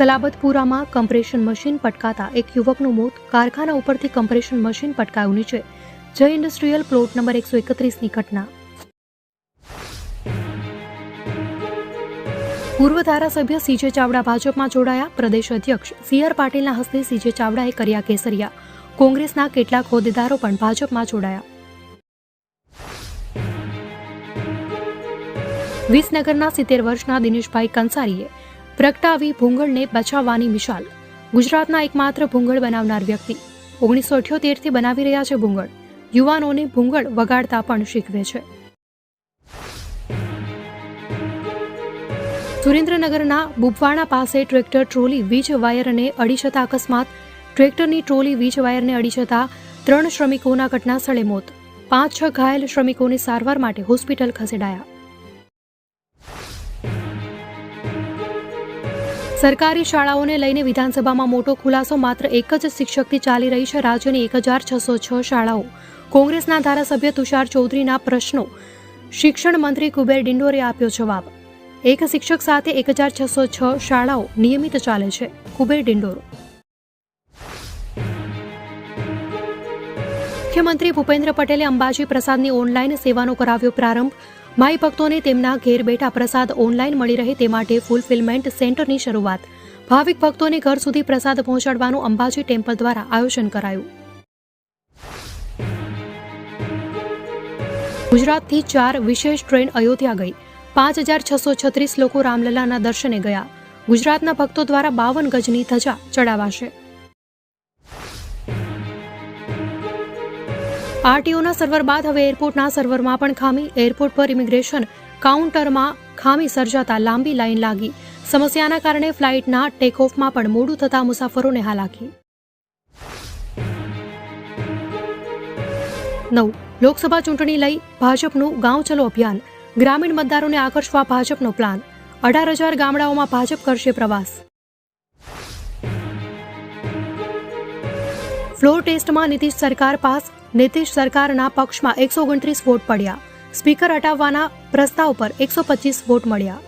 સલાબતપુરામાં compression machine પટકાતા એક યુવકનું મોત કારખાના ઉપરથી કમ્પ્રેશન મશીન પટકાયું નીચે. જય ઇન્ડસ્ટ્રીયલ પ્લોટ નંબર એકસો એકત્રીસની ઘટના. પૂર્વ ધારાસભ્ય સીજે ચાવડા ભાજપમાં જોડાયા પ્રદેશ અધ્યક્ષ સી આર પાટીલના હસ્તે સીજે ચાવડાએ કર્યા કેસરિયા. કોંગ્રેસના કેટલાક હોદ્દેદારો પણ ભાજપમાં જોડાયા. વિસનગરના સિત્તેર વર્ષના દિનેશભાઈ કંસારીએ પ્રગટાવી ભૂંગળને બચાવવાની મિશાલ ગુજરાતના એકમાત્ર ભૂંગળ બનાવનાર વ્યક્તિ. ઓગણીસો અઠ્યોતેરથી બનાવી રહ્યા છે ભૂંગળ. યુવાનોને ભૂંગળ વગાડતા પણ શીખવે છે. સુરેન્દ્રનગરના બુબવાણા પાસે ટ્રેક્ટર, ટ્રોલી, વીજ વાયરને અડી જતા અકસ્માત. ટ્રેક્ટરની ટ્રોલી, વીજ વાયરને અડી જતા ત્રણ શ્રમિકોના ઘટના સ્થળે મોત. પાંચ છ ઘાયલ શ્રમિકોને સારવાર માટે હોસ્પિટલ ખસેડાયા. સરકારી શાળાઓને લઈને વિધાનસભામાં મોટો ખુલાસો, માત્ર એક જ શિક્ષકથી ચાલી રહી છે રાજ્યની એક હજાર છસો છ શાળાઓ. કોંગ્રેસના ધારાસભ્ય તુષાર ચૌધરીના પ્રશ્નો. શિક્ષણ મંત્રી કુબેર ડિંડોરે આપ્યો જવાબ. એક શિક્ષક સાથે એક હજાર છસો છ શાળાઓ નિયમિત ચાલે છે. કુબેર ડિંડોર. મુખ્યમંત્રી ભૂપેન્દ્ર પટેલે અંબાજી પ્રસાદની ઓનલાઈન સેવાનો કરાવ્યો પ્રારંભ. માઈ ભક્તોને તેમના ઘેર બેઠા પ્રસાદ ઓનલાઈન મળી રહે તે માટે ફૂલફિલમેન્ટ સેન્ટરની શરૂઆત. ભાવિક ભક્તોને ઘર સુધી પ્રસાદ પહોંચાડવાનું અંબાજી ટેમ્પલ દ્વારા આયોજન કરાયું. ગુજરાતથી ચાર વિશેષ ટ્રેન અયોધ્યા ગઈ. પાંચ હજાર છસો છત્રીસ લોકો રામલલાના દર્શને ગયા. ગુજરાતના ભક્તો દ્વારા બાવન ગજની ધજા ચડાવાશે. આરટીઓના સર્વર બાદ હવે એરપોર્ટના સર્વરમાં પણ ખામી. એરપોર્ટ પર ઇમિગ્રેશન કાઉન્ટરમાં ખામી સર્જાતા લાંબી લાઈન લાગી. સમસ્યાના કારણે ફ્લાઇટના ટેકઓફમાં પણ મોડું થતા મુસાફરોને હાલાકી. નવ. લોકસભા ચૂંટણી લઈ ભાજપનું ગાંવ ચલો અભિયાન. ગ્રામીણ મતદારોને આકર્ષવા ભાજપનો પ્લાન. અઢાર હજાર ગામડાઓમાં ભાજપ કરશે પ્રવાસ. ફ્લોર ટેસ્ટમાં નીતિશ સરકાર પાસ. નીતિશ સરકારના પક્ષમાં એકસો ઓગણત્રીસ વોટ પડ્યા. સ્પીકર હટાવવાના પ્રસ્તાવ પર એકસો પચીસ વોટ મળ્યા.